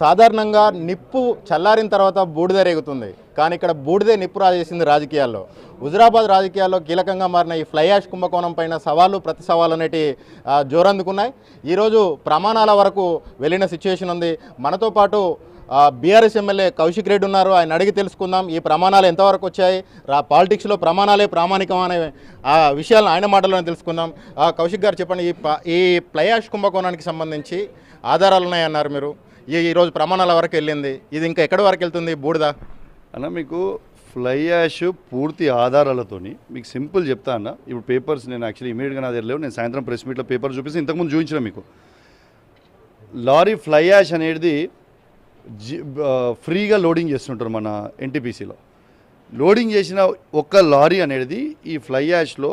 సాధారణంగా నిప్పు చల్లారిన తర్వాత బూడిద రేగుతుంది. కానీ ఇక్కడ బూడిదే నిప్పు రాజేసింది రాజకీయాల్లో. హుజరాబాద్ రాజకీయాల్లో కీలకంగా మారిన ఈ ఫ్లై యాష్ కుంభకోణం పైన సవాళ్ళు ప్రతి సవాళ్ళు అనేటి జోరందుకున్నాయి. ఈరోజు ప్రమాణాల వరకు వెళ్ళిన సిచ్యువేషన్ ఉంది. మనతో పాటు బీఆర్ఎస్ ఎమ్మెల్యే కౌశిక్ రెడ్డి ఉన్నారు. ఆయన అడిగి తెలుసుకుందాం ఈ ప్రమాణాలు ఎంతవరకు వచ్చాయి. రా పాలిటిక్స్లో ప్రమాణాలే ప్రామాణికం అనే ఆ విషయాలను ఆయన మాటల్లోనే తెలుసుకుందాం. ఆ, కౌశిక్ గారు చెప్పండి ఈ ప- ఈ ఫ్లై కుంభకోణానికి సంబంధించి ఆధారాలు ఉన్నాయన్నారు మీరు. ఈ ఈరోజు ప్రమాణాల వరకు వెళ్ళింది. ఇది ఇంకా ఎక్కడి వరకు వెళ్తుంది? బూడిద. అన్న మీకు ఫ్లై యాష్ పూర్తి ఆధారాలతోని మీకు సింపుల్ చెప్తా అన్న. ఇప్పుడు పేపర్స్ నేను యాక్చువల్లీ ఇమీడియట్గా నా దగ్గర లేవు. నేను సాయంత్రం ప్రెస్ మీట్లో పేపర్ చూపిస్తే ఇంతకుముందు చూపించిన మీకు. లారీ ఫ్లై యాష్ అనేది జి ఫ్రీగా లోడింగ్ చేస్తుంటారు మన ఎన్టీపీసీలో. లోడింగ్ చేసిన ఒక్క లారీ అనేది ఈ ఫ్లై యాష్లో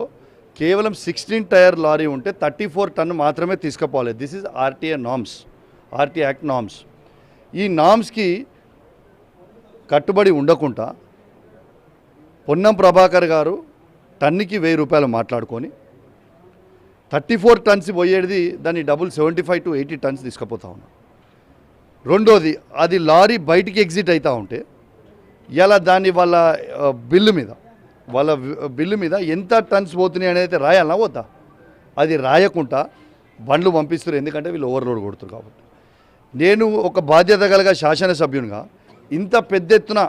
కేవలం సిక్స్టీన్ టైర్ లారీ ఉంటే థర్టీ ఫోర్ టన్ మాత్రమే తీసుకుపోవాలి. This is RTA norms RT act norms. ఈ నామ్స్కి కట్టుబడి ఉండకుండా పొన్నం ప్రభాకర్ గారు టన్నుకి వెయ్యి రూపాయలు మాట్లాడుకొని థర్టీ ఫోర్ టన్స్ పోయేది దాన్ని double seventy five to eighty tons తీసుకుపోతా ఉన్నాం. రెండోది అది లారీ బయటికి ఎగ్జిట్ అవుతూ ఉంటే ఇలా దాన్ని వాళ్ళ బిల్లు మీద వాళ్ళ బిల్లు మీద ఎంత టన్స్ పోతున్నాయి అనేది రాయాలన్నా వద్దా? అది రాయకుండా బండ్లు పంపిస్తారు ఎందుకంటే వీళ్ళు ఓవర్లోడ్ కొడుతారు కాబట్టి. నేను ఒక బాధ్యత గలగా శాసనసభ్యునిగా ఇంత పెద్ద ఎత్తున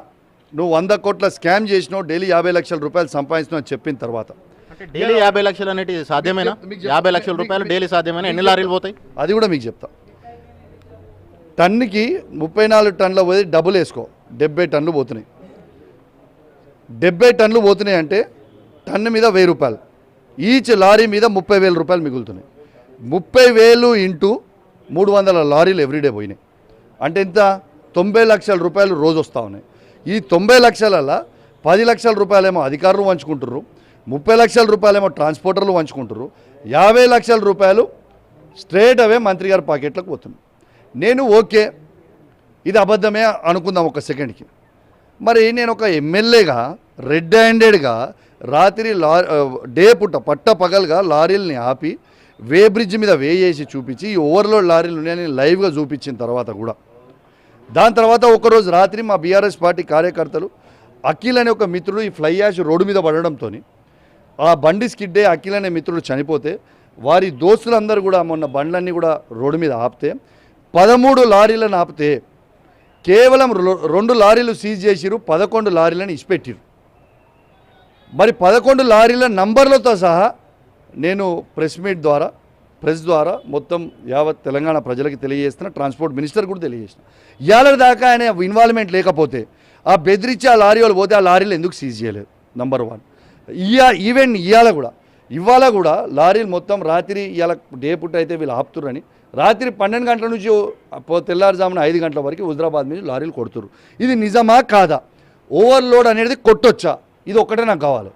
నువ్వు వంద కోట్ల స్కామ్ చేసినావు డైలీ యాభై లక్షల రూపాయలు సంపాదిస్తున్నావు అని చెప్పిన తర్వాత. అంటే డైలీ యాభై లక్షలు అనేటి సాధ్యమేనా? యాభై లక్షల రూపాయలు డైలీ సాధ్యమేనా? ఎన్ని లారీలు పోతాయి? అది కూడా మీకు చెప్తా. టన్నుకి ముప్పై నాలుగు టన్నుల పోయి డబ్బులు వేసుకో డెబ్బై టన్నులు పోతున్నాయి. డెబ్బై టన్నులు పోతున్నాయి అంటే టన్ను మీద వెయ్యి రూపాయలు. ఈచ్ లారీ మీద ముప్పై వేల రూపాయలు మిగులుతున్నాయి. ముప్పై వేలు ఇంటూ మూడు వందల లారీలు ఎవ్రీడే పోయినాయి. అంటే ఇంత తొంభై లక్షల రూపాయలు రోజు వస్తూ ఉన్నాయి. ఈ తొంభై లక్షలలో పది లక్షల రూపాయలేమో అధికారులు వంచుకుంటారు ముప్పై లక్షల రూపాయలేమో ట్రాన్స్పోర్టర్లు వంచుకుంటారు యాభై లక్షల రూపాయలు స్ట్రేట్ అవే మంత్రి గారి పాకెట్లకు పోతుంది నేను ఓకే. ఇది అబద్ధమే అనుకుందాం ఒక సెకండ్కి. మరి నేను ఒక ఎమ్మెల్యేగా రెడ్ హ్యాండెడ్గా రాత్రి లా డే పుట్ట పట్ట పగలుగా లారీలని ఆపి వే బ్రిడ్జ్ మీద వేయేసి చూపించి ఈ ఓవర్లోడ్ లారీలు ఉన్నాయని లైవ్గా చూపించిన తర్వాత కూడా. దాని తర్వాత ఒకరోజు రాత్రి మా బీఆర్ఎస్ పార్టీ కార్యకర్తలు అఖిల్ అనే ఒక మిత్రుడు ఈ ఫ్లై యాష్ రోడ్డు మీద పడడంతో ఆ బండి స్కిడ్డే అఖిల్ అనే మిత్రుడు చనిపోతే వారి దోస్తులందరూ కూడా మొన్న బండ్లన్నీ కూడా రోడ్డు మీద ఆపితే పదమూడు లారీలను ఆపితే కేవలం రొ- రెండు లారీలు సీజ్ చేసిరు పదకొండు లారీలను ఇచ్చిపెట్టిరు మరి పదకొండు లారీల నంబర్లతో సహా నేను ప్రెస్ మీట్ ద్వారా ప్రెస్ ద్వారా మొత్తం యావత్ తెలంగాణ ప్రజలకి తెలియజేస్తున్న ట్రాన్స్పోర్ట్ మినిస్టర్ కూడా తెలియజేసిన. ఇవాళ దాకా ఆయన ఇన్వాల్వ్మెంట్ లేకపోతే ఆ బెదిరించి ఆ లారీ వాళ్ళు పోతే ఆ లారీలు ఎందుకు సీజ్ చేయలేదు? నంబర్ వన్ ఇయా ఈవెన్ ఇవాళ కూడా ఇవాళ కూడా లారీలు మొత్తం రాత్రి ఇవాళ డే పుట్ట అయితే వీళ్ళు ఆపుతురని రాత్రి పన్నెండు గంటల నుంచి తెల్లారుజామున ఐదు గంటల వరకు హుజరాబాద్ మీద లారీలు కొడుతురు ఇది నిజమా కాదా? ఓవర్లోడ్ అనేది కొట్టొచ్చా? ఇది ఒక్కటే నాకు కావాలి.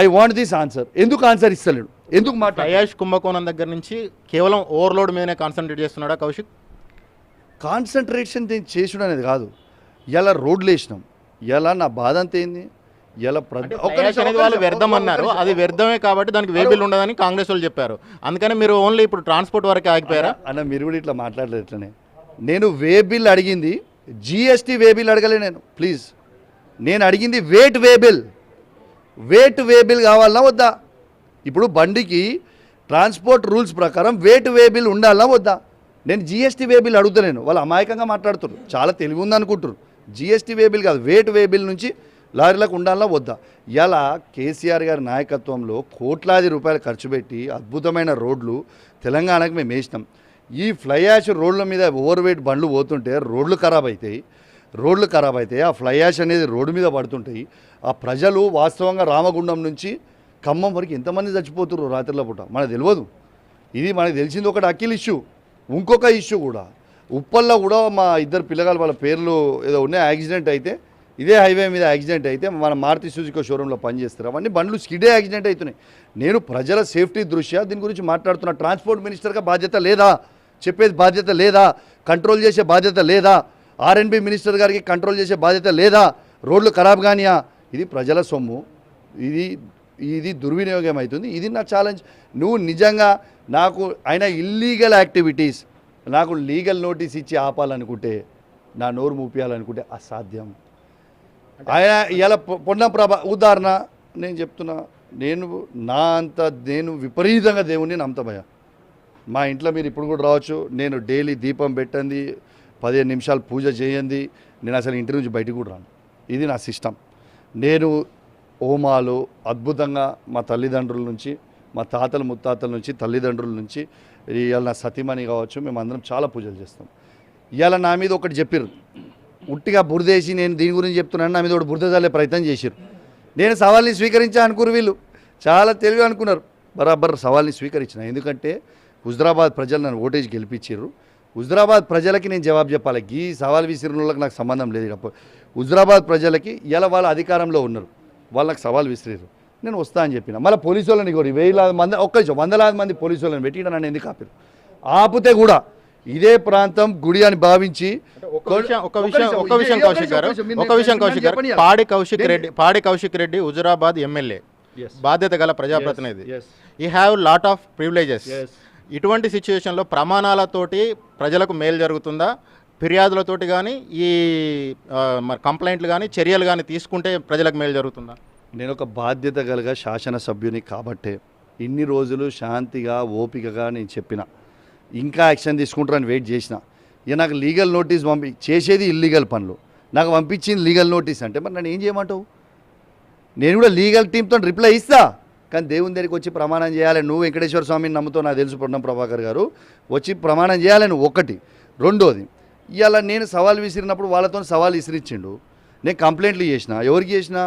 ఐ వాంట్ దిస్ ఆన్సర్ ఎందుకు ఆన్సర్ ఇస్తలేడు? ఎందుకు మాట్లాడ? ఫ్లైయాష్ కుంభకోణం దగ్గర నుంచి కేవలం ఓవర్లోడ్ మీదనే కాన్సన్ట్రేట్ చేస్తున్నాడా కౌశిక్? కాన్సన్ట్రేషన్ చేసుడు అనేది కాదు. ఇలా రోడ్లు వేసినాం? ఇలా నా బాధ అంత ఏంది? ఇలా వాళ్ళు వ్యర్థం అన్నారు. అది వ్యర్థమే కాబట్టి దానికి వేబిల్ ఉండదని కాంగ్రెస్ వాళ్ళు చెప్పారు. అందుకని మీరు ఓన్లీ ఇప్పుడు ట్రాన్స్పోర్ట్ వరకే ఆగిపోయారా? అన్న మీరు కూడా ఇట్లా మాట్లాడలేదు ఇట్లనే. నేను వే బిల్ అడిగింది జిఎస్టీ వే బిల్ అడగలే నేను ప్లీజ్ నేను అడిగింది VAT way bill VAT waybill కావాలన్నా వద్దా? ఇప్పుడు బండికి ట్రాన్స్పోర్ట్ రూల్స్ ప్రకారం వేట్ వేబిల్ బిల్ ఉండాలన్నా వద్దా? నేను జిఎస్టీ వేబిల్ బిల్ వాళ్ళు అమాయకంగా మాట్లాడుతున్నారు. చాలా తెలివి ఉందనుకుంటున్నారు జిఎస్టీ వేబిల్ కాదు వేట్ వేబిల్ నుంచి లారీలకు ఉండాలన్నా వద్దా? ఇలా కేసీఆర్ గారి నాయకత్వంలో కోట్లాది రూపాయలు ఖర్చు పెట్టి అద్భుతమైన రోడ్లు తెలంగాణకు మేము వేసినాం. ఈ ఫ్లై యాష్ రోడ్ల మీద ఓవర్ వెయిట్ బండ్లు పోతుంటే రోడ్లు ఖరాబ్ అవుతాయి రోడ్లు ఖరాబ్ అవుతాయి ఆ ఫ్లై యాష్ అనేది రోడ్డు మీద పడుతుంటాయి. ఆ ప్రజలు వాస్తవంగా రామగుండం నుంచి ఖమ్మం వరకు ఎంతమంది చచ్చిపోతున్నారు రాత్రిలో పూట మనకు తెలియదు. ఇది మనకు తెలిసింది ఒకటి అఖిల్ ఇష్యూ ఇంకొక ఇష్యూ కూడా. ఉప్పల్లో కూడా మా ఇద్దరు పిల్లగాలు వాళ్ళ పేర్లు ఏదో ఉన్నాయి యాక్సిడెంట్ అయితే ఇదే హైవే మీద యాక్సిడెంట్ అయితే మన మారుతి సుజుకో షోరూంలో పనిచేస్తారు. అవన్నీ బండ్లు స్కిడే యాక్సిడెంట్ అవుతున్నాయి. నేను ప్రజల సేఫ్టీ దృష్ట్యా దీని గురించి మాట్లాడుతున్నా. ట్రాన్స్పోర్ట్ మినిస్టర్గా బాధ్యత లేదా చెప్పేది బాధ్యత లేదా కంట్రోల్ చేసే బాధ్యత లేదా ఆర్ఎన్బి మినిస్టర్ గారికి కంట్రోల్ చేసే బాధ్యత లేదా? రోడ్లు ఖరాబ్ కానియా? ఇది ప్రజల సొమ్ము. ఇది ఇది దుర్వినియోగం అవుతుంది. ఇది నా ఛాలెంజ్ నువ్వు నిజంగా నాకు ఆయన ఇల్లీగల్ యాక్టివిటీస్ నాకు లీగల్ నోటీస్ ఇచ్చి ఆపాలనుకుంటే నా నోరు మూపియాలనుకుంటే అసాధ్యం. ఆయన ఇలా పొన్న ప్రభ ఉదాహరణ నేను చెప్తున్నా. నేను నా అంత నేను విపరీతంగా దేవుణ్ణి నమ్ముతామయ్యా మా ఇంట్లో మీరు ఇప్పుడు కూడా రావచ్చు. నేను డైలీ దీపం పెట్టండి పదిహేను నిమిషాలు పూజ చేయండి నేను అసలు ఇంటి నుంచి బయటకు కూడా రాను. ఇది నా సిస్టమ్. నేను హోమాలు అద్భుతంగా మా తల్లిదండ్రుల నుంచి మా తాతల ముత్తాతల నుంచి తల్లిదండ్రుల నుంచి ఇవాళ నా సతీమణి కావచ్చు మేము అందరం చాలా పూజలు చేస్తాం. ఇవాళ నా మీద ఒకటి చెప్పారు ఉట్టిగా బురదేసి నేను దీని గురించి చెప్తున్నాను నా మీద ఒకటి బురద చల్లే ప్రయత్నం చేశారు నేను సవాల్ని స్వీకరించా అనుకున్నారు వీళ్ళు. చాలా తెలివి అనుకున్నారు. బరాబర్ సవాల్ని స్వీకరించిన. ఎందుకంటే హుజరాబాద్ ప్రజలు నన్ను ఓటేజ్ గెలిపించారు హుజరాబాద్ ప్రజలకి నేను జవాబు చెప్పాలి. ఈ సవాల్ విసిరిన వాళ్ళకి నాకు సంబంధం లేదు. హుజరాబాద్ ప్రజలకి ఇలా వాళ్ళ అధికారంలో ఉన్నారు. వాళ్ళకి సవాల్ విసిరారు. నేను వస్తా అని చెప్పిన. మళ్ళీ పోలీసు వాళ్ళని కూడా వేలాది మంది ఒక్క నిమిషం, వందలాది మంది పోలీసు వాళ్ళని పెట్టి నన్ను ఎందుకు ఆపారు? ఆపితే కూడా ఇదే ప్రాంతం గుడి అని భావించి ఒక విషయం ఒక విషయం ఒక విషయం కౌశిక్ గారు ఒక విషయం కౌశిక్ గారు. పాడి కౌశిక్ రెడ్డి పాడి కౌశిక్ రెడ్డి హుజురాబాద్ ఎమ్మెల్యే. బాధ్యత గల ప్రజాప్రతినిధి. ఈ హ్యావ్ లాట్ ఆఫ్ ప్రివిలేజెస్ ఇటువంటి సిచ్యువేషన్లో ప్రమాణాలతోటి ప్రజలకు మేలు జరుగుతుందా? ఫిర్యాదులతోటి కానీ ఈ మరి కంప్లైంట్లు కానీ చర్యలు కానీ తీసుకుంటే ప్రజలకు మేలు జరుగుతుందా? నేను ఒక బాధ్యత గలగ శాసనసభ్యుని కాబట్టే ఇన్ని రోజులు శాంతిగా ఓపికగా నేను చెప్పిన. ఇంకా యాక్షన్ తీసుకుంటారని వెయిట్ చేసిన. ఇక నాకు లీగల్ నోటీస్ పంపి చేసేది ఇల్లీగల్ పనులు. నాకు పంపించింది లీగల్ నోటీస్ అంటే మరి నన్ను ఏం చేయమంటావు? నేను కూడా లీగల్ టీంతో రిప్లై ఇస్తా. కానీ దేవుని దగ్గరికి వచ్చి ప్రమాణం చేయాలి. నువ్వు వెంకటేశ్వర స్వామిని నమ్ముతో నాకు తెలుసు పొన్నం ప్రభాకర్ గారు. వచ్చి ప్రమాణం చేయాలని ఒకటి. రెండోది ఇవాళ నేను సవాల్ విసిరినప్పుడు వాళ్ళతో సవాల్ విసిరిచ్చిండు. నేను కంప్లైంట్లు చేసిన. ఎవరికి చేసిన?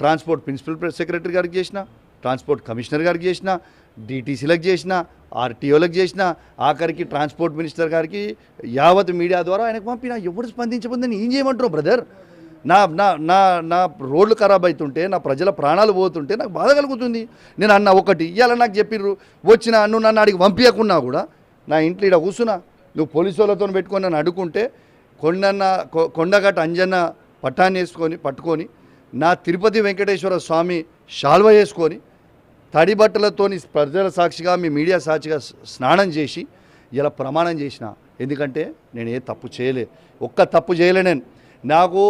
ట్రాన్స్పోర్ట్ ప్రిన్సిపల్ సెక్రటరీ గారికి చేసిన ట్రాన్స్పోర్ట్ కమిషనర్ గారికి చేసిన డీటీసీలకు చేసిన ఆర్టీఓలకు చేసిన ఆఖరికి ట్రాన్స్పోర్ట్ మినిస్టర్ గారికి యావత్ మీడియా ద్వారా ఆయనకు పంపిన. ఎవరు స్పందించబోద్దని ఏం చేయమంటారు బ్రదర్? నా నా నా నా రోడ్లు ఖరాబ్ అవుతుంటే నా ప్రజల ప్రాణాలు పోతుంటే నాకు బాధ కలుగుతుంది. నేను అన్న ఒకటి ఇవాళ నాకు చెప్పిర్రు. వచ్చిన నువ్వు నన్ను అడిగి పంపించకున్నా కూడా నా ఇంట్లో ఇక్కడ కూర్చున్నా. నువ్వు పోలీసు వాళ్ళతో పెట్టుకొని నన్ను అడుగుంటే కొండన్న కొ- కొండగట్ట అంజన్న పట్టాన్ని వేసుకొని పట్టుకొని నా తిరుపతి వెంకటేశ్వర స్వామి శాల్వ వేసుకొని తడి బట్టలతోని ప్రజల సాక్షిగా మీ మీడియా సాక్షిగా స్నానం చేసి ఇలా ప్రమాణం చేసిన. ఎందుకంటే నేను ఏ తప్పు చేయలే. ఒక్క తప్పు చేయలే నేను. నాకు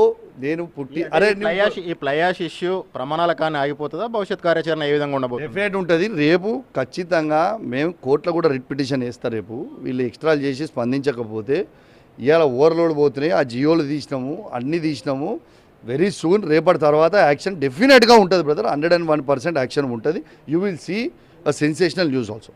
నేను పుట్టి అరే ఈ ప్లయాష్ ఈ ప్లయాష్ ఇష్యూ ప్రమాణాల కానీ ఆగిపోతుందా? భవిష్యత్ కార్యాచరణ ఏ విధంగా ఉండబోతుంది? డెఫినెట్ ఉంటుంది. రేపు ఖచ్చితంగా మేము కోర్టులో కూడా రిట్ పిటిషన్ వేస్తారు రేపు. వీళ్ళు ఎక్స్ట్రాలు చేసి స్పందించకపోతే ఇవాళ ఓవర్లోడ్ పోతున్నాయి. ఆ జియోలు తీసినాము అన్నీ తీసినాము. వెరీ సూన్ రేపటి తర్వాత యాక్షన్ డెఫినెట్గా ఉంటుంది brother hundred and one percent action ఉంటుంది. You will see a sensational news also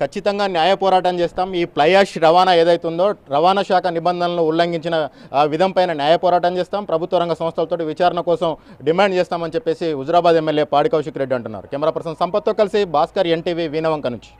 ఖచ్చితంగా న్యాయ పోరాటం చేస్తాం. ఈ ప్లయాష్ రవాణా ఏదైతుందో రవాణా శాఖ నిబంధనలను ఉల్లంఘించిన ఆ, విధంపైన న్యాయ పోరాటం చేస్తాం. ప్రభుత్వ రంగ సంస్థలతో విచారణ కోసం డిమాండ్ చేస్తామని చెప్పేసి హుజురాబాద్ ఎమ్మెల్యే పాడి కౌశిక్ రెడ్డి అంటున్నారు. కెమెరా పర్సన్ సంపత్తో కలిసి భాస్కర్ ఎన్టీవీ వీనవంక నుంచి.